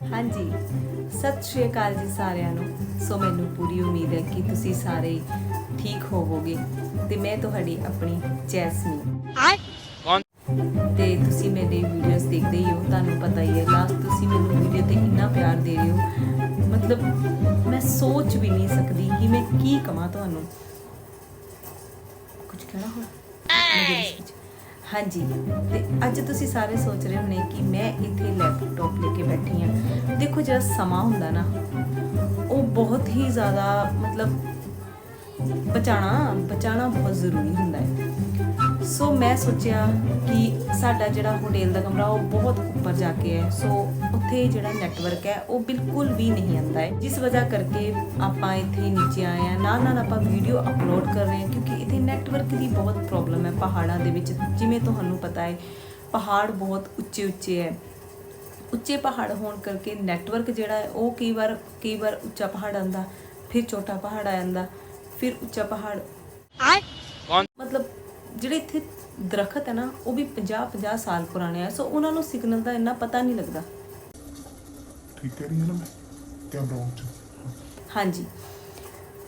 ਹਾਂਜੀ। ਸਤਿ ਸ਼੍ਰੀ ਅਕਾਲ ਜੀ ਸਾਰਿਆਂ ਨੂੰ। ਸੋ ਮੈਨੂੰ ਪੂਰੀ ਉਮੀਦ ਹੈ ਕਿ ਤੁਸੀਂ ਸਾਰੇ ਠੀਕ ਹੋਵੋਗੇ ਤੇ ਮੈਂ ਤੁਹਾਡੀ ਆਪਣੀ ਜੈਸਮੀਨ। ਕੌਣ? ਤੇ ਤੁਸੀਂ ਮੇਰੇ ਵੀਡੀਓਜ਼ ਦੇਖਦੇ ਹੀ ਹੋ ਤੁਹਾਨੂੰ ਪਤਾ ਹੀ ਹੈ ਲਾਸਟ ਤੁਸੀਂ ਮੈਨੂੰ ਵੀਡੀਓ ਤੇ ਇੰਨਾ ਪਿਆਰ ਦੇ ਰਹੇ ਹੋ। ਮਤਲਬ ਮੈਂ ਸੋਚ ਵੀ ਨਹੀਂ ਸਕਦੀ ਕਿ ਮੈਂ ਕੀ ਕਵਾਂ ਤੁਹਾਨੂੰ। ਹਾਂਜੀ। ਤੇ ਅੱਜ ਤੁਸੀਂ ਸਾਰੇ ਸੋਚ ਰਹੇ ਹੋਣੇ ਕਿ ਮੈਂ ਇੱਥੇ ਲੈਪਟਾਪ ਲੈ ਕੇ ਬੈਠੀ ਹਾਂ। ਦੇਖੋ, ਜਿਹੜਾ ਸਮਾਂ ਹੁੰਦਾ ਨਾ, ਉਹ ਬਹੁਤ ਹੀ ਜ਼ਿਆਦਾ ਮਤਲਬ ਬਚਾਣਾ ਬਚਾਣਾ ਬਹੁਤ ਜ਼ਰੂਰੀ ਹੁੰਦਾ ਹੈ। ਸੋ ਮੈਂ ਸੋਚਿਆ ਕਿ ਸਾਡਾ ਜਿਹੜਾ ਹੋਟਲ ਦਾ ਕਮਰਾ ਉਹ ਬਹੁਤ ਉੱਪਰ ਜਾ ਕੇ ਹੈ। ਸੋ ਉੱਥੇ ਜਿਹੜਾ ਨੈਟਵਰਕ ਹੈ ਉਹ ਬਿਲਕੁਲ ਵੀ ਨਹੀਂ ਆਉਂਦਾ ਹੈ। ਜਿਸ ਵਜ੍ਹਾ ਕਰਕੇ ਆਪਾਂ ਇੱਥੇ ਨੀਚੇ ਆਏ ਆ ਨਾਲ ਨਾਲ ਆਪਾਂ ਵੀਡੀਓ ਅਪਲੋਡ ਕਰ ਰਹੇ ਹਾਂ ਕਿਉਂਕਿ ਇੱਥੇ ਨੈਟਵਰਕ ਦੀ ਬਹੁਤ ਪ੍ਰੋਬਲਮ ਹੈ ਪਹਾੜਾਂ ਦੇ ਵਿੱਚ। ਜਿਵੇਂ ਤੁਹਾਨੂੰ ਪਤਾ ਹੈ ਪਹਾੜ ਬਹੁਤ ਉੱਚੇ ਉੱਚੇ ਹੈ। ਉੱਚੇ ਪਹਾੜ ਹੋਣ ਕਰਕੇ ਨੈਟਵਰਕ ਜਿਹੜਾ ਹੈ ਉਹ ਕਈ ਵਾਰ ਕਈ ਵਾਰ ਉੱਚਾ ਪਹਾੜ ਆਂਦਾ ਫਿਰ ਛੋਟਾ ਪਹਾੜ ਆ ਜਾਂਦਾ ਫਿਰ ਉੱਚਾ ਪਹਾੜ ਮਤਲਬ ਜਿਹੜੇ ਇੱਥੇ ਦਰਖਤ ਹੈ ਨਾ ਉਹ ਵੀ 50 50 ਸਾਲ ਪੁਰਾਣੇ ਆ। ਸੋ ਉਹਨਾਂ ਨੂੰ ਸਿਗਨਲ ਦਾ ਇੰਨਾ ਪਤਾ ਨਹੀਂ ਲੱਗਦਾ। ਠੀਕ ਕਹਿ ਰਹੀ ਨਾ ਮੈਂ ਕੈਮਰਾ ਹਾਂਜੀ।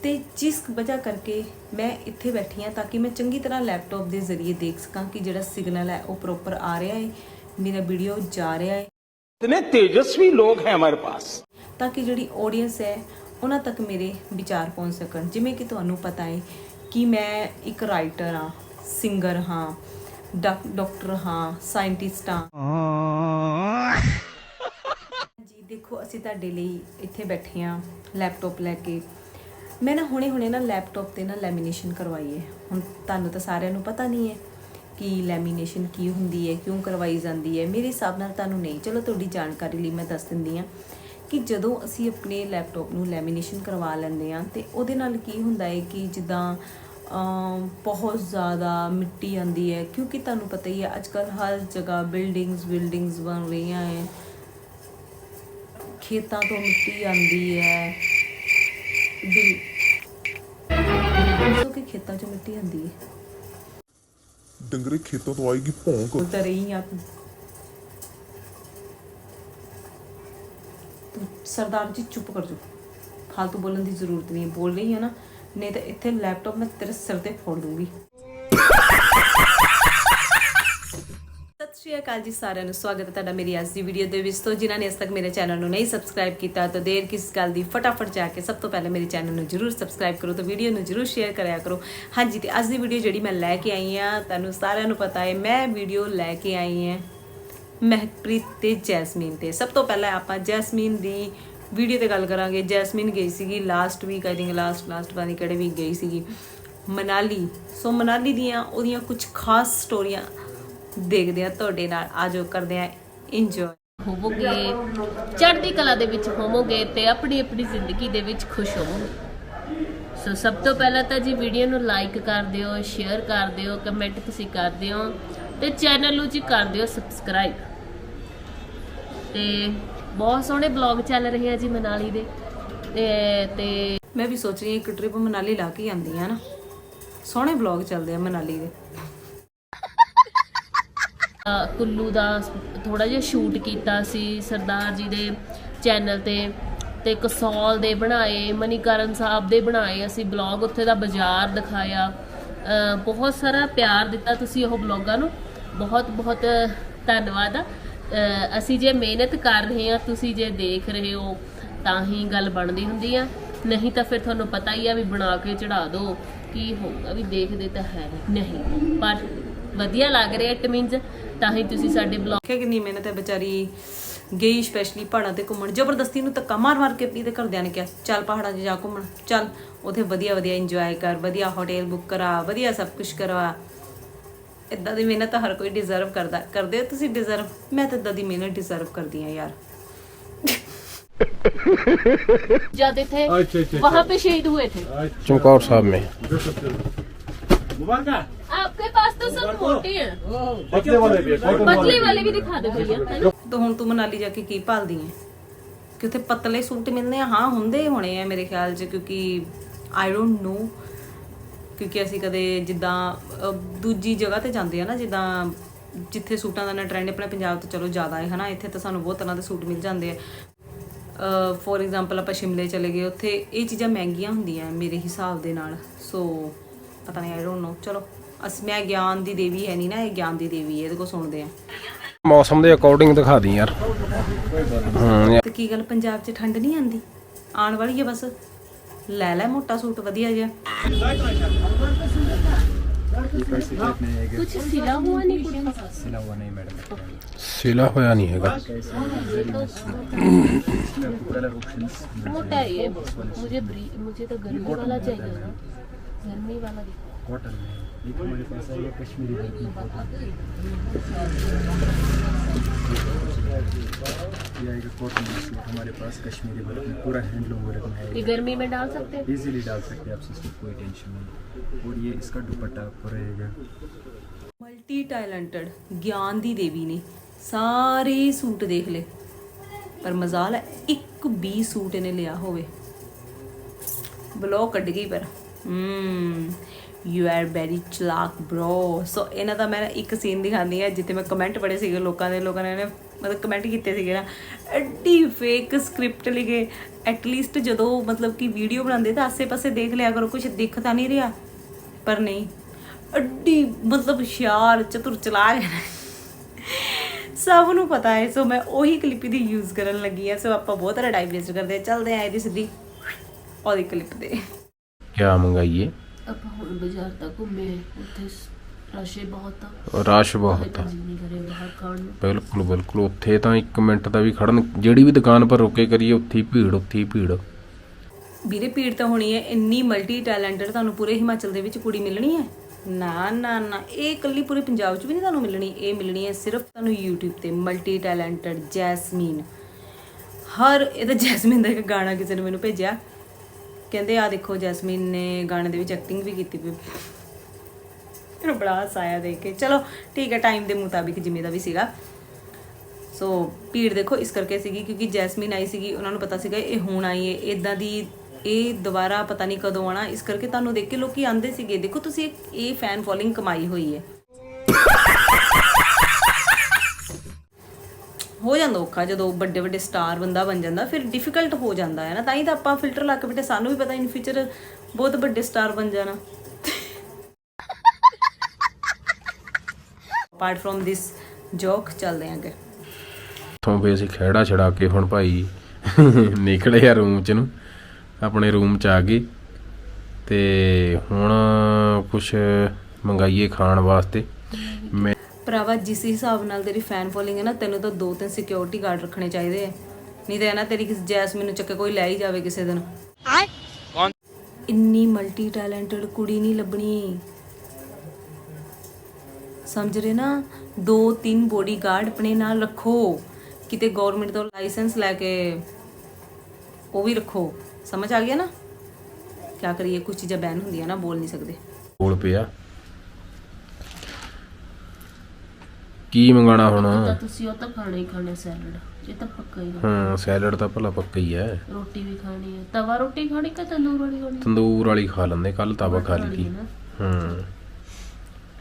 ਤੇ ਜਿਸ ਵਜ੍ਹਾ ਕਰਕੇ ਮੈਂ ਇੱਥੇ ਬੈਠੀ ਆ ਤਾਂ ਕਿ ਮੈਂ ਚੰਗੀ ਤਰ੍ਹਾਂ ਲੈਪਟਾਪ ਦੇ ਜ਼ਰੀਏ ਦੇਖ ਸਕਾਂ ਕਿ ਜਿਹੜਾ ਸਿਗਨਲ ਹੈ ਉਹ ਪ੍ਰੋਪਰ ਆ ਰਿਹਾ ਹੈ ਮੇਰਾ ਵੀਡੀਓ ਜਾ ਰਿਹਾ ਹੈ। ਇਤਨੇ ਤੇਜਸਵੀ ਲੋਕ ਹੈ ਹਮਾਰੇ ਪਾਸ ਤਾਂ ਕਿ ਜਿਹੜੀ ਆਡੀਅנס ਹੈ ਉਹਨਾਂ ਤੱਕ ਮੇਰੇ ਵਿਚਾਰ ਪਹੁੰਚ ਸਕਣ। ਜਿਵੇਂ ਕਿ ਤੁਹਾਨੂੰ ਪਤਾ ਹੈ ਕਿ ਮੈਂ ਇੱਕ ਰਾਈਟਰ ਆ ਸਿੰਗਰ ਹਾਂ ਡਾਕ- ਡਾਕਟਰ ਹਾਂ ਸਾਇੰਟਿਸਟ ਹਾਂ ਜੀ ਦੇਖੋ, ਅਸੀਂ ਤੁਹਾਡੇ ਲਈ ਇੱਥੇ ਬੈਠੇ ਹਾਂ ਲੈਪਟਾਪ ਲੈ ਕੇ। ਮੈਂ ਨਾ ਹੁਣੇ ਹੁਣੇ ਨਾ ਲੈਪਟਾਪ ਤੇ ਨਾ ਲੈਮੀਨੇਸ਼ਨ ਕਰਵਾਈ ਹੈ ਹੁਣ ਤੁਹਾਨੂੰ ਤਾਂ ਸਾਰਿਆਂ ਨੂੰ ਪਤਾ ਨਹੀਂ ਹੈ ਕਿ ਲੈਮੀਨੇਸ਼ਨ ਕੀ ਹੁੰਦੀ ਹੈ ਕਿਉਂ ਕਰਵਾਈ ਜਾਂਦੀ ਹੈ ਮੇਰੇ ਹਿਸਾਬ ਨਾਲ ਤੁਹਾਨੂੰ ਨਹੀਂ। ਚਲੋ, ਤੁਹਾਡੀ ਜਾਣਕਾਰੀ ਲਈ ਮੈਂ ਦੱਸ ਦਿੰਦੀ ਹਾਂ ਕਿ ਜਦੋਂ ਅਸੀਂ ਆਪਣੇ ਲੈਪਟਾਪ ਨੂੰ ਲੈਮੀਨੇਸ਼ਨ ਕਰਵਾ ਲੈਂਦੇ ਹਾਂ ਤੇ ਉਹਦੇ ਨਾਲ ਕੀ ਹੁੰਦਾ ਹੈ ਕਿ ਜਿੱਦਾਂ ਬਹੁਤ ਜ਼ਿਆਦਾ ਮਿੱਟੀ ਆਂਦੀ ਹੈ। ਕਿਉਂਕਿ ਤੁਹਾਨੂੰ ਪਤਾ ਹੀ ਹੈ ਅੱਜ ਕੱਲ ਹਰ ਜਗ੍ਹਾ ਬਿਲਡਿੰਗਸ ਬਿਲਡਿੰਗਸ ਬਣ ਰਹੀਆਂ ਹੈ। ਖੇਤਾਂ ਤੋਂ ਮਿੱਟੀ ਆਂਦੀ ਹੈ। ਸੋ ਕਿ ਖੇਤਾਂ 'ਚੋਂ ਮਿੱਟੀ ਆਂਦੀ ਹੈ। ਡੰਗਰੇ ਖੇਤੋਂ ਤੋਂ ਆਏਗੀ ਭੌਂਕ। ਤਾਂ ਰਹੀ ਆ। ਸਰਦਾਰ ਜੀ ਚੁੱਪ ਕਰ ਜਾ ਫालतू ਬੋਲਣ ਦੀ ਜ਼ਰੂਰਤ ਨਹੀਂ ਬੋਲ ਰਹੀ ਹੈ ਨਾ। ਨਹੀਂ ਤਾਂ ਇੱਥੇ ਲੈਪਟਾਪ ਮੈਂ ਤੇਰੇ ਸਿਰ ਤੇ ਫੋੜ ਦੂੰਗੀ। ਸਤਿ ਸ਼੍ਰੀ ਅਕਾਲ ਜੀ ਸਾਰਿਆਂ ਨੂੰ। ਸਵਾਗਤ ਹੈ ਤੁਹਾਡਾ ਮੇਰੀ ਅੱਜ ਦੀ ਵੀਡੀਓ ਦੇ ਵਿੱਚ। ਤੋਂ ਜਿਨ੍ਹਾਂ ਨੇ ਅਜੇ ਤੱਕ ਮੇਰੇ ਚੈਨਲ ਨੂੰ ਨਹੀਂ ਸਬਸਕ੍ਰਾਈਬ ਕੀਤਾ, ਤਾਂ ਦੇਰ ਕਿਸ ਗੱਲ ਦੀ ਫਟਾਫਟ ਜਾ ਕੇ ਸਭ ਤੋਂ ਪਹਿਲਾਂ ਮੇਰੇ ਚੈਨਲ ਨੂੰ ਜਰੂਰ ਸਬਸਕ੍ਰਾਈਬ ਕਰੋ ਤੇ ਵੀਡੀਓ ਨੂੰ ਜਰੂਰ ਸ਼ੇਅਰ ਕਰਿਆ ਕਰੋ। ਹਾਂਜੀ, ਤੇ ਅੱਜ ਦੀ ਵੀਡੀਓ ਜਿਹੜੀ ਮੈਂ ਲੈ ਕੇ ਆਈ ਆ ਤੁਹਾਨੂੰ ਸਾਰਿਆਂ ਨੂੰ ਪਤਾ ਹੈ, ਮੈਂ ਵੀਡੀਓ ਲੈ ਕੇ ਆਈ ਹਾਂ ਮਹਿਕਪ੍ਰੀਤ ਤੇ ਜੈਸਮੀਨ ਤੇ। ਸਭ ਤੋਂ ਪਹਿਲਾਂ ਆਪਾਂ ਜੈਸਮੀਨ ਦੀ ਵੀਡੀਓ ਤੇ ਗੱਲ ਕਰਾਂਗੇ। ਜੈਸਮਿਨ ਗਈ ਸੀਗੀ last week I think last last ਵਾਲੀ ਕਿਹੜੇ ਵੀਕ ਗਈ ਸੀਗੀ। ਮਨਾਲੀ। ਸੋ ਮਨਾਲੀ ਦੀਆਂ ਉਹਦੀਆਂ ਕੁਝ ਖਾਸ ਸਟੋਰੀਆਂ ਦੇਖਦੇ ਆ ਤੁਹਾਡੇ ਨਾਲ। ਆਜੋ ਕਰਦੇ ਆ ਇੰਜੋਏ ਹੋਵੋਗੇ, ਚੜ੍ਹਦੀ ਕਲਾ ਦੇ ਵਿੱਚ ਹੋਵੋਗੇ ਤੇ ਆਪਣੀ ਆਪਣੀ ਜ਼ਿੰਦਗੀ ਦੇ ਵਿੱਚ ਖੁਸ਼ ਹੋਵੋਗੇ। ਸੋ ਸਭ ਤੋਂ ਪਹਿਲਾਂ ਤਾਂ ਜੀ ਵੀਡੀਓ ਨੂੰ ਲਾਈਕ ਕਰ ਦਿਓ ਸ਼ੇਅਰ ਕਰ ਦਿਓ ਕਮੈਂਟ ਤੁਸੀਂ ਕਰ ਦਿਓ ਤੇ ਚੈਨਲ ਨੂੰ ਜੀ ਕਰ ਦਿਓ ਸਬਸਕ੍ਰਾਈਬ ਤੇ ਬਹੁਤ ਸੋਹਣੇ ਬਲੌਗ ਚੱਲ ਰਹੇ ਆ ਜੀ ਮਨਾਲੀ ਦੇ। ਤੇ ਤੇ ਮੈਂ ਵੀ ਸੋਚ ਰਹੀ ਹਾਂ ਇੱਕ ਟ੍ਰਿਪ ਮਨਾਲੀ ਲਾ ਕੇ ਆਂਦੀ ਆ ਨਾ। ਸੋਹਣੇ ਵਲੌਗ ਚੱਲਦੇ ਆ ਮਨਾਲੀ ਦੇ। ਕੁੱਲੂ ਦਾ ਥੋੜਾ ਜਿਹਾ ਸ਼ੂਟ ਕੀਤਾ ਸੀ ਸਰਦਾਰ ਜੀ ਦੇ ਚੈਨਲ ਤੇ ਤੇ ਕਸੌਲ ਦੇ ਬਣਾਏ ਮਨੀਕਰਨ ਸਾਹਿਬ ਦੇ ਬਣਾਏ ਅਸੀਂ ਬਲੌਗ ਉੱਥੇ ਦਾ ਬਾਜ਼ਾਰ ਦਿਖਾਇਆ। ਬਹੁਤ ਸਾਰਾ ਪਿਆਰ ਦਿੱਤਾ ਤੁਸੀਂ ਉਹ ਬਲੌਗਾਂ ਨੂੰ। ਬਹੁਤ ਬਹੁਤ ਧੰਨਵਾਦ ਆ। ਅਸੀਂ ਜੇ ਮਿਹਨਤ ਕਰ ਰਹੇ ਹਾਂ, ਤੁਸੀਂ ਜੇ ਦੇਖ ਰਹੇ ਹੋ, ਤਾਂ ਹੀ ਗੱਲ ਬਣਦੀ ਹੁੰਦੀ ਆ। ਨਹੀਂ ਤਾਂ ਫਿਰ ਤੁਹਾਨੂੰ ਪਤਾ ਹੀ ਆ ਵੀ ਬਣਾ ਕੇ ਚੜਾ ਦਿਓ ਕੀ ਹੋਊਗਾ ਵੀ ਦੇਖਦੇ ਤਾਂ ਹੈ ਨਹੀਂ, ਪਰ ਵਧੀਆ ਲੱਗ ਰਿਹਾ ਇਟ ਮੀਨਸ, ਤਾਂ ਹੀ ਤੁਸੀਂ ਸਾਡੇ ਬਲੌਗ ਦੇਖਿਆ ਕਿੰਨੀ ਮਿਹਨਤ ਹੈ ਵਿਚਾਰੀ। ਗਈ ਸਪੈਸ਼ਲੀ ਪਹਾੜਾਂ ਤੇ ਘੁੰਮਣ। ਜ਼ਬਰਦਸਤੀ ਨੂੰ ਧੱਕਾ ਮਾਰ ਮਾਰ ਕੇ ਇਹਦੇ ਘਰਦਿਆਂ ਨੇ ਕਿਹਾ, ਚੱਲ ਪਹਾੜਾਂ 'ਚ ਜਾ ਘੁੰਮਣ। ਚੱਲ, ਉਥੇ ਵਧੀਆ ਵਧੀਆ ਇੰਜੋਏ ਕਰ, ਵਧੀਆ ਹੋਟਲ ਬੁੱਕ ਕਰਾ, ਵਧੀਆ ਸਭ ਕੁਝ ਕਰਵਾ। ਇਦਾਂ ਦੀ ਮਿਹਨਤ ਤਾਂ ਹਰ ਕੋਈ ਡਿਜ਼ਰਵ ਕਰਦਾ ਕਰਦੇ ਹੋ ਤੁਸੀਂ ਡਿਜ਼ਰਵ ਮੈਂ ਤਾਂ ਇਦਾਂ ਦੀ ਮਿਹਨਤ ਡਿਜ਼ਰਵ ਕਰਦੀ ਆ ਯਾਰ जब थे वहाँ पे शहीद हुए थे चमकौर साहब में आपके पास तो सब मोटे हैं पतले वाले भी दिखा दो भैया है ना? ਤਾਂ ਹੁਣ ਤੂੰ ਮਨਾਲੀ ਜਾ ਕੇ ਕੀ ਭਾਲਦੀ ਐ ਕਿ ਉੱਥੇ ਪਤਲੇ ਸੂਟ ਮਿਲਦੇ ਆ ਹਾਂ ਹੁੰਦੇ ਹੋਣੇ ਆ ਮੇਰੇ ਖਿਆਲ 'ਚ ਕਿਉਂਕਿ ਆਈ ਡੋਨਟ ਨੋ ਕਿਉਂਕਿ ਅਸੀਂ ਕਦੇ ਜਿੱਦਾਂ ਦੂਜੀ ਜਗ੍ਹਾ ਤੇ ਜਾਂਦੇ ਆ ਨਾ ਜਿੱਦਾਂ ਜਿੱਥੇ ਸੂਟਾਂ ਦਾ ਨਾ ਟ੍ਰੈਂਡ ਆਪਣੇ ਪੰਜਾਬ ਤੋਂ ਚਲੋ ਜ਼ਿਆਦਾ ਹੈ ਹਨਾ ਇੱਥੇ ਤਾਂ ਸਾਨੂੰ ਬਹੁਤ ਤਰ੍ਹਾਂ ਦੇ ਸੂਟ ਮਿਲ ਜਾਂਦੇ ਆ। ਫੋਰ ਐਗਜ਼ਾਮਪਲ ਆਪਾਂ ਸ਼ਿਮਲੇ ਚਲੇ ਗਏ ਉੱਥੇ ਇਹ ਚੀਜ਼ਾਂ ਮਹਿੰਗੀਆਂ ਹੁੰਦੀਆਂ ਮੇਰੇ ਹਿਸਾਬ ਦੇ ਨਾਲ। ਸੋ ਪਤਾ ਨਹੀਂ ਆਈ ਡੋਨਟ ਨੋ ਚਲੋ ਅਸ ਮੈਂ ਗਿਆਨ ਦੀ ਦੇਵੀ ਹੈ ਨਹੀਂ ਨਾ ਇਹ ਗਿਆਨ ਦੀ ਦੇਵੀ ਹੈ ਇਹਦੇ ਕੋਲ ਸੁਣਦੇ ਆ। ਮੌਸਮ ਦੇ ਅਕੋਰਡਿੰਗ ਦਿਖਾ ਦੀ ਯਾਰ। ਹੂੰ ਤੇ ਕੀ ਗੱਲ ਪੰਜਾਬ 'ਚ ਠੰਡ ਨਹੀਂ ਆਂਦੀ ਆਉਣ ਵਾਲੀ ਹੈ ਬਸ? ਲੈ ਲੈ ਮੋਟਾ ਸੂਟ ਵਧੀਆ ਜਿਹਾ ਕੁਝ ਸਿਲਾ ਹੁਆ ਨਹੀਂ ਕੁਝ ਸਿਲਾ ਹੋਇਆ ਨਹੀਂ ਹੈਗਾ मोटा है ये मुझे ब्री मुझे तो गर्मी वाला चाहिए ना गर्मी वाला दिखाओ ये आएगा कॉटन का सूट हमारे पास कश्मीरी वर्क में पूरा हैंडलूम वर्क में है ये गर्मी में डाल सकते हैं इजीली डाल सकते हैं आप इसमें कोई टेंशन नहीं और ये इसका दुपट्टा आपको रहेगा ਮਲਟੀ ਟੈਲੈਂਟਡ ਗਿਆਨ ਦੀ ਦੇਵੀ ਨੇ ਸਾਰੇ ਸੂਟ ਦੇਖ ਲਏ ਪਰ ਮਜ਼ਾਲ ਹੈ ਇੱਕ ਵੀ ਸੂਟ ਇਹਨੇ ਲਿਆ ਹੋਵੇ ਬਲੌਗ ਕੱਢ ਗਈ ਪਰ ਹਮ ਯੂ ਆਰ ਵੈਰੀ ਚਲਾਕ ਬ੍ਰੋ ਸੋ ਇਹਨਾਂ ਦਾ ਮੈਂ ਇੱਕ ਸੀਨ ਦਿਖਾਉਂਦੀ ਹਾਂ ਜਿੱਥੇ ਮੈਂ ਕਮੈਂਟ ਪੜੇ ਸੀਗੇ ਲੋਕਾਂ ਦੇ, ਲੋਕਾਂ ਨੇ ਮਤਲਬ ਕਮੈਂਟ ਕੀਤੇ ਸੀਗੇ ਨਾ। ਐਡੀ ਫੇਕ ਸਕ੍ਰਿਪਟ ਲਿਖੇ। ਐਟਲੀਸਟ ਜਦੋਂ ਮਤਲਬ ਕਿ ਵੀਡੀਓ ਬਣਾਉਂਦੇ ਤਾਂ ਆਸੇ-ਪਾਸੇ ਦੇਖ ਲਿਆ ਕਰੋ ਕੁਝ ਦਿਖ ਤਾਂ ਨਹੀਂ ਰਿਹਾ। ਪਰ ਨਹੀਂ, ਐਡੀ ਮਤਲਬ ਹੁਸ਼ਿਆਰ, ਚਤੁਰ ਚਲਾਕ ਹੈ। ਸਭ ਨੂੰ ਪਤਾ ਹੈ। ਸੋ ਮੈਂ ਉਹੀ ਕਲਿੱਪ ਦੀ ਯੂਜ਼ ਕਰਨ ਲੱਗੀ ਆ ਸੋ ਆਪਾਂ ਬਹੁਤ ਸਾਰਾ ਟਾਈਮ ਵੇਸਟ ਕਰਦੇ ਆ ਚੱਲਦੇ ਆ ਇਹਦੀ ਸਿੱਧੀ ਉਹਦੀ ਕਲਿੱਪ ਦੇ ਕਿਆ ਮੰਗਾਈਏ? ਆਪਾਂ ਹੁਣ ਬਾਜ਼ਾਰ ਤੱਕ ਘੁੰਮੇ ਉੱਥੇ ਰਸ਼ੇ ਬਹੁਤ ਆ। ਰਸ਼ ਬਹੁਤ ਆ। ਜੀ ਨਹੀਂ ਕਰੇ ਬਾਹਰ ਖਾਣ ਨੂੰ। ਬਿਲਕੁਲ ਬਿਲਕੁਲ। ਉੱਥੇ ਤਾਂ 1 ਮਿੰਟ ਦਾ ਵੀ ਖੜਨ ਜਿਹੜੀ ਵੀ ਦੁਕਾਨ ਪਰ ਰੁਕੇ ਕਰੀਏ ਉੱਥੇ ਹੀ ਭੀੜ ਉੱਥੇ ਹੀ ਭੀੜ। ਵੀਰੇ ਭੀੜ ਤਾਂ ਹੋਣੀ ਹੈ। ਇੰਨੀ ਮਲਟੀ ਟੈਲੈਂਟਡ ਤੁਹਾਨੂੰ ਪੂਰੇ ਹਿਮਾਚਲ ਦੇ ਵਿੱਚ ਕੁੜੀ ਮਿਲਣੀ ਹੈ? ਨਾ ਨਾ ਨਾ। ਇਹ ਇਕੱਲੀ ਪੂਰੇ ਪੰਜਾਬ 'ਚ ਵੀ ਨਹੀਂ ਤੁਹਾਨੂੰ ਮਿਲਣੀ? ਇਹ ਮਿਲਣੀ ਹੈ ਸਿਰਫ ਤੁਹਾਨੂੰ YouTube ਤੇ ਮਲਟੀ ਟੈਲੈਂਟਡ ਜੈਸਮੀਨ। ਹਰ ਇਹਦਾ ਜੈਸਮੀਨ ਦਾ ਇੱਕ ਗਾਣਾ ਕਿਸੇ ਨੇ ਮੈਨੂੰ ਭੇਜਿਆ। ਕਹਿੰਦੇ ਆ ਦੇਖੋ, ਜੈਸਮੀਨ ਨੇ ਗਾਣੇ ਦੇ ਵਿੱਚ ਐਕਟਿੰਗ ਵੀ ਕੀਤੀ ਪਈ ਮੈਨੂੰ ਬੜਾ ਹਾਸਾ ਦੇਖ ਕੇ। ਚਲੋ, ਠੀਕ ਹੈ ਟਾਈਮ ਦੇ ਮੁਤਾਬਿਕ ਜਿਵੇਂ ਦਾ ਵੀ ਸੀਗਾ। ਸੋ ਭੀੜ ਦੇਖੋ, ਇਸ ਕਰਕੇ ਸੀਗੀ ਕਿਉਂਕਿ ਜੈਸਮੀਨ ਆਈ ਸੀਗੀ, ਉਹਨਾਂ ਨੂੰ ਪਤਾ ਸੀਗਾ ਇਹ ਹੁਣ ਆਈ ਹੈ ਇਦਾਂ ਦੀ ਇਹ ਦੁਬਾਰਾ ਪਤਾ ਨਹੀਂ ਕਦੋਂ ਆਣਾ ਇਸ ਕਰਕੇ ਤੁਹਾਨੂੰ ਦੇਖ ਕੇ ਲੋਕੀ ਆਂਦੇ ਸੀਗੇ। ਦੇਖੋ, ਤੁਸੀਂ ਇਹ ਫੈਨ ਫੋਲੋਇੰਗ ਕਮਾਈ ਹੋਈ ਹੈ। ਹੋ ਜਾਂਦਾ ਔਖਾ, ਜਦੋਂ ਵੱਡੇ ਵੱਡੇ ਸਟਾਰ ਬੰਦਾ ਬਣ ਜਾਂਦਾ, ਫਿਰ ਡਿਫਿਕਲਟ ਹੋ ਜਾਂਦਾ ਹੈ ਨਾ, ਤਾਂ ਹੀ ਤਾਂ ਆਪਾਂ ਫਿਲਟਰ ਲਾ ਕੇ ਬੈਠੇ, ਸਾਨੂੰ ਵੀ ਪਤਾ ਇਨ ਫਿਊਚਰ ਬਹੁਤ ਵੱਡੇ ਸਟਾਰ ਬਣ ਜਾਣਾ। ਅਪਾਰਟ ਫਰੋਮ ਦਿਸ ਜੋਕ ਚੱਲਦੇ ਆਂ ਅੱਗੇ। ਉੱਥੋਂ ਅਸੀਂ ਖਹਿੜਾ ਛੜਾ ਕੇ ਹੁਣ ਭਾਈ ਨਿਕਲੇ ਆ ਰੂਮ ਚ ਨੂੰ, ਆਪਣੇ ਰੂਮ ਚ ਆ ਗਏ। ਤੇ ਹੁਣ ਕੁਛ ਮੰਗਾਈਏ ਖਾਣ ਵਾਸਤੇ। ਮੈਂ ਭਰਾਵਾ ਜਿਸ ਹਿਸਾਬ ਨਾਲ ਤੇਰੀ ਫੈਨ ਫੋਲੋਇੰਗ ਹੈ ਨਾ ਤੈਨੂੰ ਤਾਂ ਦੋ ਤਿੰਨ ਸਿਕਿਉਰਿਟੀ ਗਾਰਡ ਰੱਖਣੇ ਚਾਹੀਦੇ ਆ। ਨਹੀਂ ਤਾਂ ਇਹ ਨਾ ਤੇਰੀ ਕਿਸੇ ਜੈਸਮੀਨ ਨੂੰ ਚੱਕੇ ਕੋਈ ਲੈ ਹੀ ਜਾਵੇ ਕਿਸੇ ਦਿਨ। कौन ਇੰਨੀ ਮਲਟੀ ਟੈਲੈਂਟਡ ਕੁੜੀ ਨਹੀਂ ਲੱਭਣੀ। ਸਮਝ ਰਹੇ ਨਾ? ਦੋ ਤਿੰਨ ਬੋਡੀਗਾਰਡ ਆਪਣੇ ਨਾਲ ਰੱਖੋ। ਕਿਤੇ ਗਵਰਨਮੈਂਟ ਤੋਂ ਲਾਇਸੈਂਸ ਲੈ ਕੇ ਉਹ ਵੀ ਰੱਖੋ। ਸਮਝ ਆ ਗਿਆ ਨਾ? ਕੀ ਕਰੀਏ ਕੁਝ ਚੀਜ਼ਾਂ ਬੈਨ ਹੁੰਦੀਆਂ ਨਾ ਬੋਲ ਨਹੀਂ ਸਕਦੇ। ਕੋਲ ਪਿਆ। ਕੀ ਮੰਗਾਣਾ ਹੁਣ? ਤਾਂ ਤੁਸੀਂ ਉਹ ਤਾਂ ਖਾਣਾ ਹੀ ਖਾਣਾ ਸੈਲਡ। ਇਹ ਤਾਂ ਪੱਕਾ ਹੀ। ਹਾਂ ਸੈਲਡ ਤਾਂ ਭਲਾ ਪੱਕਾ ਹੀ ਹੈ। ਰੋਟੀ ਵੀ ਖਾਣੀ ਹੈ। ਤਵਾ ਰੋਟੀ ਖਾਣੀ ਕਿ ਤੰਦੂਰ ਵਾਲੀ ਖਾਣੀ? ਤੰਦੂਰ ਵਾਲੀ ਖਾ ਲੈਂਦੇ ਕੱਲ ਤਾਵਾ ਖਾ ਲਈ ਸੀ। ਹੈ ਨਾ। ਹੂੰ।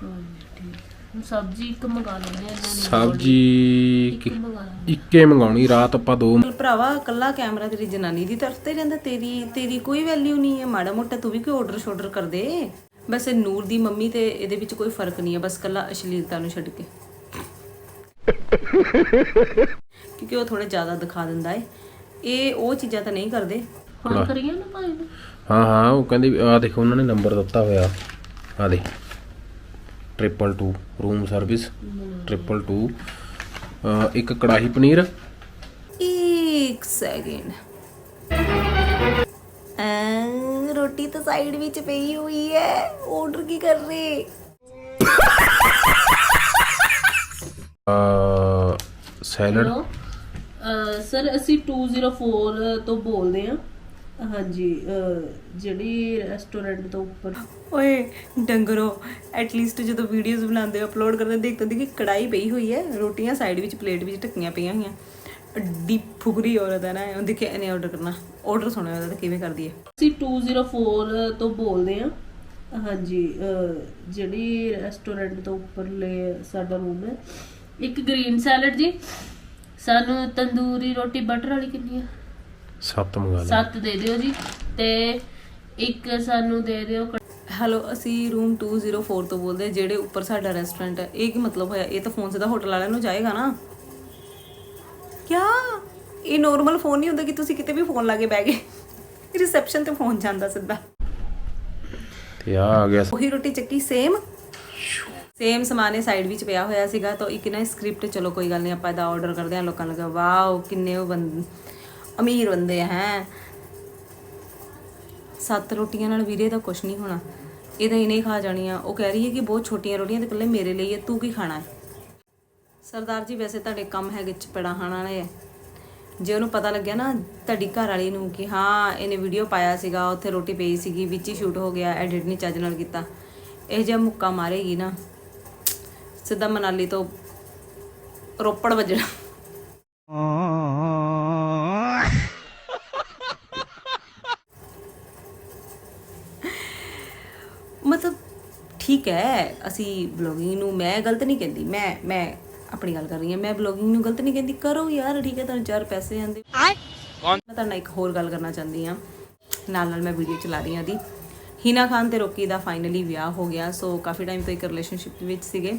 ਹਾਂਜੀ, ਠੀਕ ਹੁਣ ਸਬਜ਼ੀ ਇੱਕ ਮੰਗਾ ਲੈਂਦੇ ਆ ਇਹਨਾਂ ਸਬਜੀ ਇੱਕ ਮੰਗਾ ਲੈਂਦੇ ਇੱਕੇ ਮੰਗਾਉਣੀ ਰਾਤ ਆਪਾਂ ਦੋ ਚੱਲ ਭਰਾਵਾ ਕੱਲਾ ਕੈਮਰਾ ਤੇਰੀ ਜਨਾਨੀ ਦੀ ਤਰਫ ਤੇ ਰਹਿੰਦਾ ਤੇਰੀ ਤੇਰੀ ਕੋਈ ਵੈਲਿਊ ਨਹੀਂ ਹੈ। ਮਾੜਾ ਮੋਟਾ ਤੂੰ ਵੀ ਕੋਈ ਆਰਡਰ ਸ਼ੋਰਡਰ ਕਰ ਦੇ। ਬਸ ਇਹ ਨੂਰ ਦੀ ਮੰਮੀ ਤੇ ਇਹਦੇ ਵਿੱਚ ਕੋਈ ਫ਼ਰਕ ਨਹੀਂ ਹੈ ਬਸ ਕੱਲਾ ਅਸ਼ਲੀਲਤਾ ਨੂੰ ਛੱਡ ਕੇ। ਕਿਉਂਕਿ ਉਹ ਥੋੜਾ ਜ਼ਿਆਦਾ ਦਿਖਾ ਦਿੰਦਾ ਹੈ ਇਹ ਉਹ ਚੀਜ਼ਾਂ ਤਾਂ ਨਹੀਂ ਕਰਦੇ। ਹੁਣ ਕਰੀਏ ਨਾ ਭਾਈ ਨੂੰ। ਹਾਂ ਹਾਂ ਉਹ ਕਹਿੰਦੇ ਆ ਦੇਖੋ ਉਹਨਾਂ ਨੇ ਨੰਬਰ ਦਿੱਤਾ ਹੋਇਆ। ਆ ਦੇ ਟ੍ਰਿਪਲ 2 ਰੂਮ ਸਰਵਿਸ ਟ੍ਰਿਪਲ 2 ਇੱਕ ਕੜਾਹੀ ਪਨੀਰ। ਇੱਕ ਸੈਕਿੰਡ ਰੋਟੀ ਤਾਂ ਸਾਈਡ ਵਿੱਚ ਪਈ ਹੋਈ ਹੈ। ਆਰਡਰ ਕੀ ਕਰ ਰਹੇ? ਸੈਲਡ ਹੈਲੋ ਸਰ ਅਸੀਂ 204 ਤੋਂ ਬੋਲਦੇ ਹਾਂ। ਹਾਂਜੀ ਜਿਹੜੀ ਰੈਸਟੋਰੈਂਟ ਤੋਂ ਉੱਪਰ। ਓਏ ਡੰਗਰੋ ਐਟਲੀਸਟ ਜਦੋਂ ਵੀਡੀਓਜ਼ ਬਣਾਉਂਦੇ ਅਪਲੋਡ ਕਰਦੇ ਦੇਖਦੇ ਹੁੰਦੇ ਕਿ ਕੜਾਈ ਪਈ ਹੋਈ ਹੈ ਰੋਟੀਆਂ ਸਾਈਡ ਵਿੱਚ ਪਲੇਟ ਵਿੱਚ ਢੱਕੀਆਂ ਪਈਆਂ ਹੋਈਆਂ। ਅੱਡੀ ਫੁਗਰੀ ਔਰਤ ਹੈ ਨਾ ਉਹ ਦੇਖੇ ਇਹਨੇ ਆਰਡਰ ਕਰਨਾ। ਆਰਡਰ ਸੁਣਿਆ ਉਹਦਾ ਤਾਂ ਕਿਵੇਂ ਕਰਦੀ ਹੈ। ਅਸੀਂ 204 ਤੋਂ ਬੋਲਦੇ ਹਾਂ। ਹਾਂਜੀ ਜਿਹੜੀ ਰੈਸਟੋਰੈਂਟ ਤੋਂ ਉੱਪਰਲੇ ਸਾਡਾ ਰੂਮ ਹੈ ਇੱਕ ਗ੍ਰੀਨ ਸੈਲਡ ਜੀ। ਸਾਨੂੰ ਤੰਦੂਰੀ ਰੋਟੀ ਬਟਰ ਵਾਲੀ ਕਿੰਨੀ ਆ? ਸੱਤ ਮੰਗਾ ਲਓ ਸੱਤ ਦੇ ਦਿਓ ਜੀ। ਤੇ ਇੱਕ ਸਾਨੂੰ ਦੇ ਦਿਓ ਹੈਲੋ ਅਸੀਂ ਰੂਮ 204 ਤੋਂ ਬੋਲਦੇ ਹਾਂ, ਜਿਹੜੇ ਉੱਪਰ ਸਾਡਾ ਰੈਸਟੋਰੈਂਟ ਹੈ। ਇਹ ਕੀ ਮਤਲਬ ਹੋਇਆ? ਇਹ ਤਾਂ ਫੋਨ ਸਿੱਧਾ ਹੋਟਲ ਵਾਲਿਆਂ ਨੂੰ ਜਾਏਗਾ ਨਾ। ਕਿਆ? ਇਹ ਨੋਰਮਲ ਫੋਨ ਨਹੀਂ ਹੁੰਦਾ ਕਿ ਤੁਸੀਂ ਕਿਤੇ ਵੀ ਫੋਨ ਲਾ ਕੇ ਬਹਿ ਗਏ? ਰਿਸੈਪਸ਼ਨ ਤੇ ਫੋਨ ਜਾਂਦਾ ਸਿੱਧਾ। ਤੇ ਆ ਆ ਗਿਆ। ਉਹੀ ਰੋਟੀ ਚੱਕੀ ਸੇਮ ਸੇਮ ਸਮਾਨ ਇਹ ਸਾਈਡ ਵਿੱਚ ਪਿਆ ਹੋਇਆ ਸੀਗਾ, ਤਾਂ ਇੱਕ ਨਾ ਸਕ੍ਰਿਪਟ ਚਲੋ ਕੋਈ ਗੱਲ ਨਹੀਂ, ਆਪਾਂ ਇਹਦਾ ਆਰਡਰ ਕਰਦੇ ਹਾਂ, ਲੋਕਾਂ ਨੂੰ ਲੱਗਾ, ਵਾਓ, ਕਿੰਨੇ ਉਹ ਬੰਦ ਅਮੀਰ ਬੰਦੇ ਹੈ। ਸੱਤ ਰੋਟੀਆਂ ਨਾਲ ਵੀਰੇ ਦਾ ਕੁਝ ਨਹੀਂ ਹੋਣਾ। ਇਹ ਤਾਂ ਇਹਨੇ ਖਾ ਜਾਣੀਆਂ। ਉਹ ਕਹਿ ਰਹੀ ਹੈ ਕਿ ਬਹੁਤ ਛੋਟੀਆਂ ਰੋਟੀਆਂ ਤੇ ਇਕੱਲੇ ਮੇਰੇ ਲਈ ਹੈ, ਤੂੰ ਕੀ ਖਾਣਾ ਹੈ? ਸਰਦਾਰ ਜੀ, ਵੈਸੇ ਤੁਹਾਡੇ ਕੰਮ ਹੈਗੇ ਚਪੜਾ ਖਾਣ ਵਾਲੇ ਹੈ ਜੇ ਉਹਨੂੰ ਪਤਾ ਲੱਗਿਆ ਨਾ ਤੁਹਾਡੀ ਘਰ ਵਾਲੀ ਨੂੰ ਕਿ ਹਾਂ, ਇਹਨੇ ਵੀਡੀਓ ਪਾਇਆ ਸੀਗਾ, ਉੱਥੇ ਰੋਟੀ ਪਈ ਸੀਗੀ, ਵਿੱਚ ਹੀ ਸ਼ੂਟ ਹੋ ਗਿਆ ਐਡਿਟ ਨਹੀਂ ਚੱਜ ਨਾਲ ਕੀਤਾ। ਇਹ ਜਿਹਾ ਮੁੱਕਾ ਮਾਰੇਗੀ ਨਾ। ਸਿੱਧਾ ਮਨਾਲੀ ਤੋਂ ਰੋਪੜ ਵੱਜਣਾ। ਮਤਲਬ ਠੀਕ ਹੈ ਅਸੀਂ ਬਲੌਗਿੰਗ ਨੂੰ ਮੈਂ ਗਲਤ ਨਹੀਂ ਕਹਿੰਦੀ ਮੈਂ ਮੈਂ ਆਪਣੀ ਗੱਲ ਕਰ ਰਹੀ ਹਾਂ ਮੈਂ ਬਲੌਗਿੰਗ ਨੂੰ ਗਲਤ ਨਹੀਂ ਕਹਿੰਦੀ ਕਰੋ ਯਾਰ ਠੀਕ ਹੈ ਤੁਹਾਨੂੰ ਚਾਰ ਪੈਸੇ ਆਉਂਦੇ। ਕੌਣ? ਮੈਂ ਤੁਹਾਡੇ ਨਾਲ ਇੱਕ ਹੋਰ ਗੱਲ ਕਰਨਾ ਚਾਹੁੰਦੀ ਹਾਂ। ਨਾਲ ਨਾਲ ਮੈਂ ਵੀਡੀਓ ਚਲਾ ਰਹੀ ਹਾਂ ਦੀ ਹੀਨਾ ਖਾਨ ਤੇ ਰੋਕੀ ਦਾ ਫਾਈਨਲੀ ਵਿਆਹ ਹੋ ਗਿਆ ਸੋ ਕਾਫੀ ਟਾਈਮ ਤੋਂ ਇੱਕ ਰਿਲੇਸ਼ਨਸ਼ਿਪ ਵਿੱਚ ਸੀਗੇ।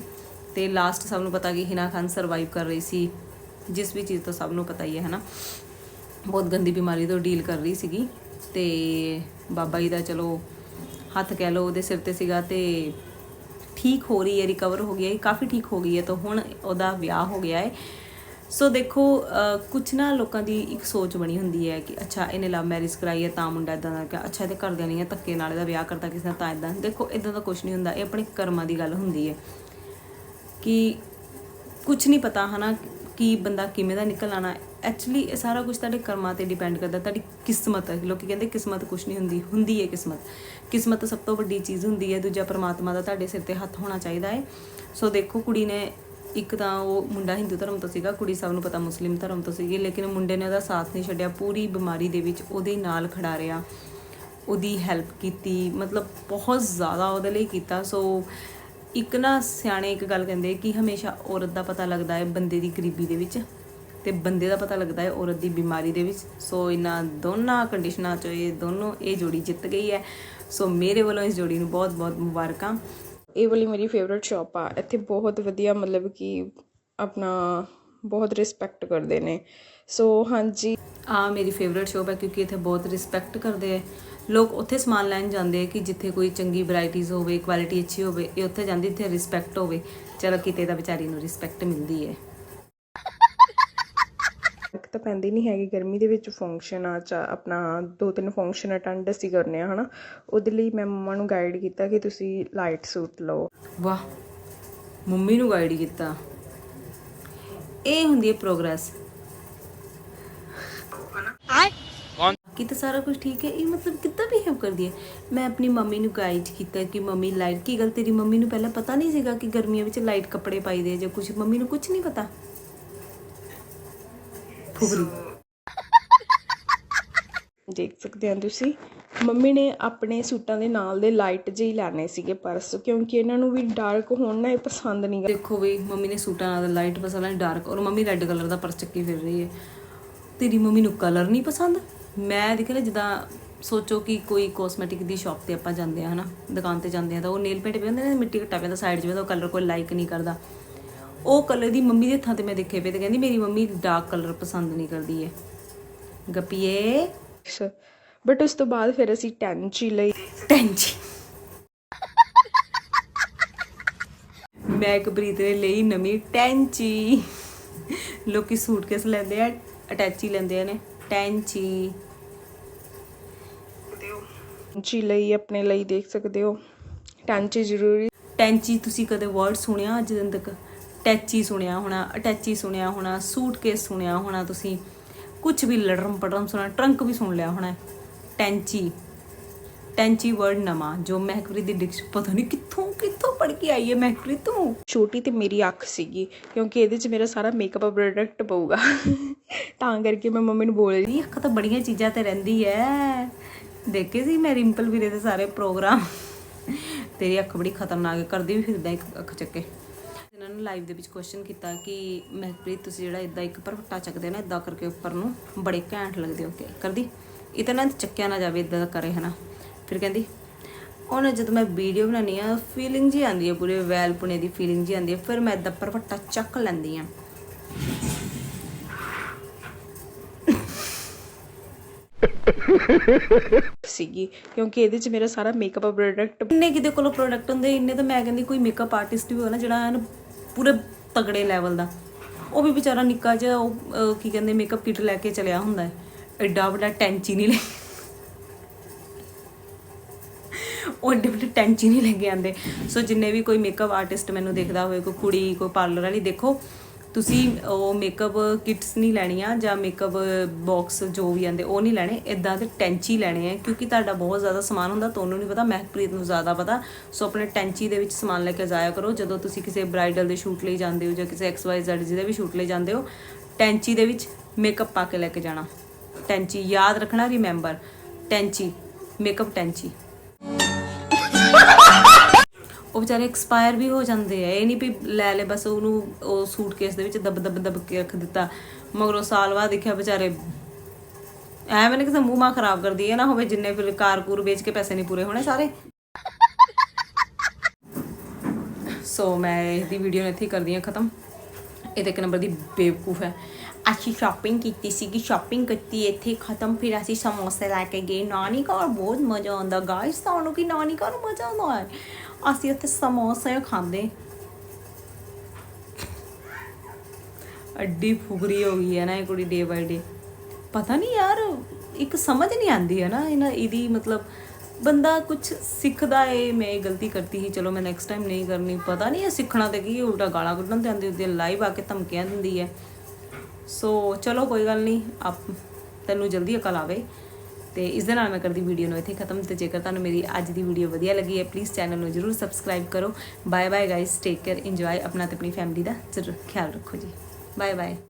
ਤੇ ਲਾਸਟ ਸਭ ਨੂੰ ਪਤਾ ਕਿ ਹਿਨਾ ਖਾਨ ਸਰਵਾਈਵ ਕਰ ਰਹੀ ਸੀ। ਜਿਸ ਵੀ ਚੀਜ਼ ਤੋਂ ਸਭ ਨੂੰ ਪਤਾ ਹੀ ਹੈ ਹਨਾ। ਬਹੁਤ ਗੰਦੀ ਬਿਮਾਰੀ ਤੋਂ ਡੀਲ ਕਰ ਰਹੀ ਸੀਗੀ। ਤੇ ਬਾਬਾ ਜੀ ਦਾ ਚਲੋ ਹੱਥ ਕਹਿ ਲਓ ਉਹਦੇ ਸਿਰ ਤੇ ਸੀਗਾ ਤੇ ਠੀਕ ਹੋ ਰਹੀ ਹੈ ਰਿਕਵਰ ਹੋ ਗਈ ਹੈ। ਕਾਫੀ ਠੀਕ ਹੋ ਗਈ ਹੈ ਤਾਂ ਹੁਣ ਉਹਦਾ ਵਿਆਹ ਹੋ ਗਿਆ ਹੈ। ਸੋ ਦੇਖੋ ਅਹ, ਕੁਛ ਨਾ ਲੋਕਾਂ ਦੀ ਇੱਕ ਸੋਚ ਬਣੀ ਹੁੰਦੀ ਹੈ ਕਿ ਅੱਛਾ ਇਹਨੇ ਲਵ ਮੈਰਿਜ ਕਰਾਈ ਹੈ ਤਾਂ ਮੁੰਡਾ ਇਦਾਂ ਦਾ ਕਿ ਅੱਛਾ ਇਹਦੇ ਘਰਦਿਆਂ ਨਹੀਂ ਹੈ ਧੱਕੇ ਨਾਲ ਇਹਦਾ ਵਿਆਹ ਕਰਤਾ ਕਿਸੇ ਨਾਲ ਤਾਂ ਇਦਾਂ ਦੇਖੋ ਇਦਾਂ ਦਾ ਕੁਝ ਨਹੀਂ ਹੁੰਦਾ ਇਹ ਆਪਣੇ ਕਰਮਾਂ ਦੀ ਗੱਲ ਹੁੰਦੀ ਹੈ। ਕਿ ਕੁਝ ਨਹੀਂ ਪਤਾ, ਹਨਾ, ਕਿ ਬੰਦਾ ਕਿਵੇਂ ਦਾ ਨਿਕਲ ਆਣਾ ਐਕਚੁਅਲੀ ਇਹ ਸਾਰਾ ਕੁਝ ਤੁਹਾਡੇ ਕਰਮਾਂ ਤੇ ਡਿਪੈਂਡ ਕਰਦਾ, ਤੁਹਾਡੀ ਕਿਸਮਤ ਹੈ ਲੋਕੀ ਕਹਿੰਦੇ ਕਿਸਮਤ ਕੁਝ ਨਹੀਂ ਹੁੰਦੀ ਹੁੰਦੀ ਹੈ ਕਿਸਮਤ। ਕਿਸਮਤ ਸਭ ਤੋਂ ਵੱਡੀ ਚੀਜ਼ ਹੁੰਦੀ ਹੈ ਦੂਜਾ ਪਰਮਾਤਮਾ ਦਾ ਤੁਹਾਡੇ ਸਿਰ ਤੇ ਹੱਥ ਹੋਣਾ ਚਾਹੀਦਾ ਹੈ ਸੋ ਦੇਖੋ, ਕੁੜੀ ਨੇ ਇੱਕ ਤਾਂ ਉਹ ਮੁੰਡਾ ਹਿੰਦੂ ਧਰਮ ਤੋਂ ਸੀਗਾ, ਕੁੜੀ ਸਭ ਨੂੰ ਪਤਾ ਮੁਸਲਿਮ ਧਰਮ ਤੋਂ ਸੀਗੀ, ਲੇਕਿਨ ਮੁੰਡੇ ਨੇ ਉਹਦਾ ਸਾਥ ਨਹੀਂ ਛੱਡਿਆ, ਪੂਰੀ ਬਿਮਾਰੀ ਦੇ ਵਿੱਚ ਉਹਦੇ ਨਾਲ ਖੜਾ ਰਿਹਾ। ਉਹਦੀ ਹੈਲਪ ਕੀਤੀ, ਮਤਲਬ ਬਹੁਤ ਜ਼ਿਆਦਾ ਉਹਦੇ ਲਈ ਕੀਤਾ। ਸੋ ਇੱਕ ਨਾ ਸਿਆਣੇ ਇੱਕ ਗੱਲ ਕਹਿੰਦੇ ਕਿ ਹਮੇਸ਼ਾ ਔਰਤ ਦਾ ਪਤਾ ਲੱਗਦਾ ਹੈ ਬੰਦੇ ਦੀ ਗਰੀਬੀ ਦੇ ਵਿੱਚ ਤੇ ਬੰਦੇ ਦਾ ਪਤਾ ਲੱਗਦਾ ਹੈ ਔਰਤ ਦੀ ਬਿਮਾਰੀ ਦੇ ਵਿੱਚ। ਸੋ ਇਹਨਾਂ ਦੋਨਾਂ ਕੰਡੀਸ਼ਨਾਂ ਚੋਂ ਇਹ ਦੋਨੋਂ ਇਹ ਜੋੜੀ ਜਿੱਤ ਗਈ ਹੈ। ਸੋ ਮੇਰੇ ਵੱਲੋਂ ਇਸ ਜੋੜੀ ਨੂੰ ਬਹੁਤ ਬਹੁਤ ਮੁਬਾਰਕਾਂ। ਇਹ ਵਾਲੀ ਮੇਰੀ ਫੇਵਰਿਟ ਸ਼ਾਪ ਆ। ਇੱਥੇ ਬਹੁਤ ਵਧੀਆ ਮਤਲਬ ਕਿ ਆਪਣਾ ਬਹੁਤ ਰਿਸਪੈਕਟ ਕਰਦੇ ਨੇ। ਸੋ ਹਾਂਜੀ। ਆ ਮੇਰੀ ਫੇਵਰਿਟ ਸ਼ੋਪ ਹੈ ਕਿਉਂਕਿ ਇੱਥੇ ਬਹੁਤ ਰਿਸਪੈਕਟ ਕਰਦੇ ਆ। ਲੋਕ ਉੱਥੇ ਸਮਾਨ ਲੈਣ ਜਾਂਦੇ ਆ ਕਿ ਜਿੱਥੇ ਕੋਈ ਚੰਗੀ ਵੈਰਾਈਟੀਜ਼ ਹੋਵੇ ਕੁਆਲਿਟੀ ਅੱਛੀ ਹੋਵੇ ਇਹ ਉੱਥੇ ਜਾਂਦੀ ਇੱਥੇ ਰਿਸਪੈਕਟ ਹੋਵੇ। ਚਲੋ ਕਿਤੇ ਦਾ ਵਿਚਾਰੀ ਨੂੰ ਰਿਸਪੈਕਟ ਮਿਲਦੀ ਹੈ। ਇੱਕ ਤਾਂ ਪੈਂਦੀ ਨਹੀਂ ਹੈਗੀ ਗਰਮੀ ਦੇ ਵਿੱਚ ਫੰਕਸ਼ਨ ਆ ਚਾ ਆਪਣਾ ਦੋ ਤਿੰਨ ਫੰਕਸ਼ਨ ਅਟੈਂਡ ਅਸੀਂ ਕਰਨੇ ਆ ਹਨਾ। ਉਹਦੇ ਲਈ ਮੈਂ ਮੰਮਾ ਨੂੰ ਗਾਈਡ ਕੀਤਾ ਕਿ ਤੁਸੀਂ ਲਾਈਟ ਸੂਟ ਲਓ। ਵਾਹ ਮੰਮੀ ਨੂੰ ਗਾਈਡ ਕੀਤਾ। ਇਹ ਹੁੰਦੀ ਹੈ ਪ੍ਰੋਗਰੈਸ ਕੌਣ ਕਿ ਤਾਂ ਸਾਰਾ ਕੁਝ ਠੀਕ ਹੈ ਇਹ ਮਤਲਬ ਕਿੱਦਾਂ ਬਿਹੇਵ ਕਰਦੀ ਹੈ? ਮੈਂ ਆਪਣੀ ਮੰਮੀ ਨੂੰ ਗਾਈਡ ਕੀਤਾ ਕਿ ਮੰਮੀ ਲਾਈਟ ਕੀ ਗੱਲ ਤੇਰੀ ਮੰਮੀ ਨੂੰ ਪਹਿਲਾਂ ਪਤਾ ਨਹੀਂ ਸੀਗਾ ਕਿ ਗਰਮੀਆਂ ਵਿੱਚ ਲਾਈਟ ਕੱਪੜੇ ਪਾਈਦੇ ਜਾਂ ਕੁਝ ਮੰਮੀ ਨੂੰ ਕੁਝ ਨਹੀਂ ਪਤਾ? ਫੁਗਰੀ। ਦੇਖ ਸਕਦੇ ਹੋ ਤੁਸੀਂ ਮੰਮੀ ਨੇ ਆਪਣੇ ਸੂਟਾਂ ਦੇ ਨਾਲ ਦੇ ਲਾਈਟ ਜਿਹੇ ਲੈਣੇ ਸੀਗੇ ਪਰਸ ਕਿਉਂਕਿ ਇਹਨਾਂ ਨੂੰ ਵੀ ਡਾਰਕ ਹੋਣ ਨਾ ਇਹ ਪਸੰਦ ਨਹੀਂ ਦੇਖੋ ਵੀ ਮੰਮੀ ਨੇ ਸੂਟਾਂ ਨਾਲ ਲਾਈਟ ਪਸੰਦ ਹੈ ਡਾਰਕ ਔਰ ਮੰਮੀ ਰੈੱਡ ਕਲਰ ਦਾ ਪਰਸ ਚੱਕੀ ਫਿਰ ਰਹੀ ਹੈ। ਤੇਰੀ ਮੰਮੀ ਨੂੰ ਕਲਰ ਨਹੀਂ ਪਸੰਦ? ਮੈਂ ਦੇਖ ਲਿਆ ਜਿੱਦਾਂ ਸੋਚੋ ਕਿ ਕੋਈ ਕੋਸਮੈਟਿਕ ਦੀ ਸ਼ਾਪ ਤੇ ਆਪਾਂ ਜਾਂਦੇ ਆ ਹਨਾ ਦੁਕਾਨ ਤੇ ਜਾਂਦੇ ਆ ਤਾਂ ਉਹ ਨੇਲ ਪੇਂਟ ਪਏ ਹੁੰਦੇ ਨੇ ਮਿੱਟੀ ਘੱਟਾ ਪੈਂਦਾ ਸਾਈਡ 'ਚ ਉਹ ਕਲਰ ਕੋਈ ਲਾਈਕ ਨਹੀਂ ਕਰਦਾ। ਉਹ ਕਲਰ ਦੀ ਮੰਮੀ ਦੇ ਹੱਥਾਂ ਤੇ ਮੈਂ ਦੇਖੇ ਪਏ ਤੇ ਕਹਿੰਦੀ ਮੇਰੀ ਮੰਮੀ ਡਾਰਕ ਕਲਰ ਪਸੰਦ ਨਹੀਂ ਕਰਦੀ ਹੈ ਗੱਪੀਏ। ਬਟ ਉਸ ਤੋਂ ਬਾਅਦ ਫਿਰ ਅਸੀਂ ਟੈਂਚੀ ਲਈ। ਟੈਂਚੀ ਮੈਂ ਕਬਰੀਤ ਨੇ ਲਈ ਨਵੀਂ ਟੈਂਚੀ ਲੋਕੀ ਸੂਟਕੇਸ ਲੈਂਦੇ ਆ ਅਟੈਚੀ ਲੈਂਦੇ ਨੇ ਟੈਂਚੀ ਟੈਂਚੀ ਲਈ ਆਪਣੇ ਲਈ ਦੇਖ ਸਕਦੇ ਹੋ। ਟੈਂਚੀ ਜ਼ਰੂਰੀ। ਟੈਂਚੀ ਤੁਸੀਂ ਕਦੇ ਵਰਡ ਸੁਣਿਆ ਅੱਜ ਦਿਨ ਤੱਕ? ਟੈਚੀ ਸੁਣਿਆ ਹੋਣਾ ਅਟੈਚੀ ਸੁਣਿਆ ਹੋਣਾ ਸੂਟਕੇਸ ਸੁਣਿਆ ਹੋਣਾ ਤੁਸੀਂ? ਕੁਝ ਵੀ ਲੜਰਮ ਪੜਰਮ ਸੁਣਿਆ ਟਰੰਕ ਵੀ ਸੁਣ ਲਿਆ ਹੋਣਾ। ਟੈਂਚੀ ਟੈਂਚੀ ਵਰਡ ਨਵਾਂ ਜੋ ਮਹਿਕਪ੍ਰੀਤ ਦੀ ਡਿਕਸ਼ ਪਤਾ ਨਹੀਂ ਕਿੱਥੋਂ ਕਿੱਥੋਂ ਪੜ ਕੇ ਆਈ ਹੈ ਮਹਿਕਪ੍ਰੀਤ ਤੂੰ? ਛੋਟੀ ਤੇ ਮੇਰੀ ਅੱਖ ਸੀਗੀ ਕਿਉਂਕਿ ਇਹਦੇ 'ਚ ਮੇਰਾ ਸਾਰਾ ਮੇਕਅਪ ਪ੍ਰੋਡਕਟ ਪਊਗਾ। ਤਾਂ ਕਰਕੇ ਮੈਂ ਮੰਮੀ ਨੂੰ ਬੋਲ ਰਹੀ ਅੱਖ ਤਾਂ ਬੜੀਆਂ ਚੀਜ਼ਾਂ ਤੇ ਰਹਿੰਦੀ ਐ। ਦੇਖੇ ਸੀ ਮੈਂ ਰਿੰਪਲ ਵੀਰੇ ਦੇ ਸਾਰੇ ਪ੍ਰੋਗਰਾਮ ਤੇਰੀ ਅੱਖ ਬੜੀ ਖਤਰਨਾਕ ਹੈ ਕਰਦੀ ਵੀ ਫਿਰਦਾ ਇੱਕ ਅੱਖ ਚੱਕੇ। ਇਹਨਾਂ ਨੂੰ ਲਾਈਵ ਦੇ ਵਿੱਚ ਕੁਐਸਚਨ ਕੀਤਾ ਕਿ ਮਹਿਕਪ੍ਰੀਤ ਤੁਸੀਂ ਜਿਹੜਾ ਇਦਾਂ ਇੱਕ ਭਰਵਟਾ ਚੱਕਦੇ ਹੋ ਨਾ ਇਦਾਂ ਕਰਕੇ ਉੱਪਰ ਨੂੰ ਬੜੇ ਘੈਂਟ ਲੱਗਦੇ ਹੋ ਕਿ ਕਰਦੀ? ਇਹ ਤਾਂ ਨਾ ਚੱਕਿਆ ਨਾ ਜਾਵੇ ਇਦਾਂ ਕਰੇ ਹਨਾ? ਫਿਰ ਕਹਿੰਦੀ ਉਹਨੇ ਜਦੋਂ ਮੈਂ ਵੀਡੀਓ ਬਣਾਉਣੀ ਆ ਫੀਲਿੰਗ ਜੀ ਆਉਂਦੀ ਹੈ ਪੂਰੇ ਵੈਲ ਪੁਣੇ ਦੀ ਫੀਲਿੰਗ ਜੀ ਆਉਂਦੀ ਹੈ ਫਿਰ ਮੈਂ ਇਦਾਂ ਭਰਵਟਾ ਚੱਕ ਲੈਂਦੀ ਆ। ਸੀਗੀ ਕਿਉਂਕਿ ਇਹਦੇ 'ਚ ਮੇਰਾ ਸਾਰਾ ਮੇਕਅਪ ਪ੍ਰੋਡਕਟ ਇੰਨੇ ਕਿਤੇ ਕੋਲ ਪ੍ਰੋਡਕਟ ਹੁੰਦੇ? ਇੰਨੇ ਤਾਂ ਮੈਂ ਕਹਿੰਦੀ ਕੋਈ ਮੇਕਅਪ ਆਰਟਿਸਟ ਵੀ ਨਾ ਜਿਹੜਾ ਐਨ ਪੂਰੇ ਤਗੜੇ ਲੈਵਲ ਦਾ। ਉਹ ਵੀ ਵਿਚਾਰਾ ਨਿੱਕਾ ਜਿਹਾ ਉਹ ਕੀ ਕਹਿੰਦੇ ਮੇਕਅਪ ਕਿਟ ਲੈ ਕੇ ਚਲਿਆ ਹੁੰਦਾ ਹੈ। ਐਡਾ ਵੱਡਾ ਟੈਂਚੀ ਨਹੀਂ ਲੈ ਉਹ ਐਡੇ ਵੱਡੇ ਟੈਂਚੀ ਨਹੀਂ ਲੈ ਕੇ ਆਉਂਦੇ। ਸੋ ਜਿੰਨੇ ਵੀ ਕੋਈ ਮੇਕਅਪ ਆਰਟਿਸਟ ਮੈਨੂੰ ਦੇਖਦਾ ਹੋਵੇ, ਕੋਈ ਕੁੜੀ, ਕੋਈ ਪਾਰਲਰ ਵਾਲੀ, ਦੇਖੋ, ਤੁਸੀਂ ਉਹ ਮੇਕਅਪ ਕਿਟਸ ਨਹੀਂ ਲੈਣੀਆਂ ਜਾਂ ਮੇਕਅਪ ਬਾਕਸ ਜੋ ਵੀ ਆਂਦੇ ਉਹ ਨਹੀਂ ਲੈਣੇ। ਇਦਾਂ ਦੇ ਟੈਂਚੀ ਲੈਣੇ ਆ, ਕਿਉਂਕਿ ਤੁਹਾਡਾ ਬਹੁਤ ਜ਼ਿਆਦਾ ਸਮਾਨ ਹੁੰਦਾ, ਤੁਹਾਨੂੰ ਨਹੀਂ ਪਤਾ, ਮਹਿਕਪ੍ਰੀਤ ਨੂੰ ਜ਼ਿਆਦਾ ਪਤਾ। ਸੋ ਆਪਣੇ ਟੈਂਚੀ ਦੇ ਵਿੱਚ ਸਮਾਨ ਲੈ ਕੇ ਜਾਇਆ ਕਰੋ। ਜਦੋਂ ਤੁਸੀਂ ਕਿਸੇ ਬ੍ਰਾਈਡਲ ਦੇ ਸ਼ੂਟ ਲਈ ਜਾਂਦੇ ਹੋ ਜਾਂ ਕਿਸੇ ਐਕਸ ਵਾਈ XYZ ਜਿਹਦੇ ਵੀ ਸ਼ੂਟ ਲਈ ਜਾਂਦੇ ਹੋ ਟੈਂਚੀ ਦੇ ਵਿੱਚ ਮੇਕਅਪ ਪਾ ਕੇ ਲੈ ਕੇ ਜਾਣਾ। ਟੈਂਚੀ ਯਾਦ ਰੱਖਣਾ ਰਿਮੈਂਬਰ ਟੈਂਚੀ ਮੇਕਅਪ ਟੈਂਚੀ ਉਹ ਵਿਚਾਰੇ ਐਕਸਪਾਇਰ ਵੀ ਹੋ ਜਾਂਦੇ ਆ। ਇਹ ਨਹੀਂ ਵੀ ਲੈ ਲੈ, ਬਸ ਉਹਨੂੰ ਉਹ ਸੂਟਕੇਸ ਦੇ ਵਿੱਚ ਦਬ ਦਬ ਦਬ ਕੇ ਰੱਖ ਦਿੱਤਾ। ਮਗਰੋਂ ਸਾਲ ਬਾਅਦ ਦੇਖਿਆ ਵਿਚਾਰੇ ਐਵੇਂ ਨਾ ਕਿਸੇ ਮੂੰਹ ਮਾ ਖਰਾਬ ਕਰਦੀ ਹੈ ਨਾ ਹੋਵੇ ਜਿੰਨੇ ਫਿਰ ਕਾਰਕੂਰ ਵੇਚ ਕੇ ਪੈਸੇ ਨਹੀਂ ਪੂਰੇ ਹੋਣੇ ਸਾਰੇ। ਸੋ ਮੈਂ ਇਹਦੀ ਵੀਡੀਓ ਇੱਥੇ ਕਰਦੀ ਹਾਂ ਖਤਮ। ਇਹ ਤਾਂ ਇੱਕ ਨੰਬਰ ਦੀ ਬੇਵਕੂਫ ਹੈ। ਅਸੀਂ ਸ਼ਾਪਿੰਗ ਕੀਤੀ ਸੀਗੀ ਸ਼ਾਪਿੰਗ ਕੀਤੀ, ਇੱਥੇ ਖਤਮ। ਫਿਰ ਅਸੀਂ ਸਮੋਸੇ ਲੈ ਕੇ ਗਏ। ਨਾਨੀ ਘਰ ਬਹੁਤ ਮਜ਼ਾ ਆਉਂਦਾ। ਗਾਇਸ ਤੁਹਾਨੂੰ ਕਿ ਨਾਨੀ ਘਰ ਮਜ਼ਾ ਆਉਂਦਾ ਹੈ? ਅਸੀਂ ਉੱਥੇ ਸਮੋਸੇ ਖਾਂਦੇ। ਅੱਡੀ ਫੁਗਰੀ ਹੋ ਗਈ ਹੈ ਨਾ ਇਹ ਕੁੜੀ ਡੇ ਬਾਈ ਡੇ ਪਤਾ ਨਹੀਂ ਯਾਰ, ਇੱਕ ਸਮਝ ਨਹੀਂ ਆਉਂਦੀ ਹੈ ਨਾ ਇਹਨਾਂ ਇਹਦੀ ਮਤਲਬ ਬੰਦਾ ਕੁਝ ਸਿੱਖਦਾ ਏ, ਮੈਂ ਇਹ ਗਲਤੀ ਕਰਤੀ ਸੀ, ਚਲੋ ਮੈਂ ਨੈਕਸਟ ਟਾਈਮ ਨਹੀਂ ਕਰਨੀ। ਪਤਾ ਨਹੀਂ ਇਹ ਸਿੱਖਣਾ ਤੇ ਕੀ, ਉਲਟਾ ਗਾਲਾਂ ਕੱਢਣ ਤੇ ਆਂਦੀ ਹੁੰਦੀ ਲਾਈਵ ਆ ਕੇ ਧਮਕੀਆਂ ਦਿੰਦੀ ਹੈ। ਸੋ ਚਲੋ ਕੋਈ ਗੱਲ ਨਹੀਂ, ਆਪ, ਤੈਨੂੰ ਜਲਦੀ ਅਕਲ ਆਵੇ। ਤੇ ਇਸ ਦੇ ਨਾਲ ਮੈਂ ਕਰਦੀ ਵੀਡੀਓ ਨੂੰ ਇੱਥੇ ਖਤਮ ਤੇ ਜੇਕਰ ਤੁਹਾਨੂੰ ਮੇਰੀ ਅੱਜ ਦੀ ਵੀਡੀਓ ਵਧੀਆ ਲੱਗੀ ਹੈ ਪਲੀਜ਼ ਚੈਨਲ ਨੂੰ ਜਰੂਰ ਸਬਸਕ੍ਰਾਈਬ ਕਰੋ। Bye bye guys take care enjoy ਆਪਣਾ ਤੇ ਆਪਣੀ ਫੈਮਿਲੀ ਦਾ ਜ਼ਰੂਰ ਖਿਆਲ ਰੱਖੋ ਜੀ। Bye bye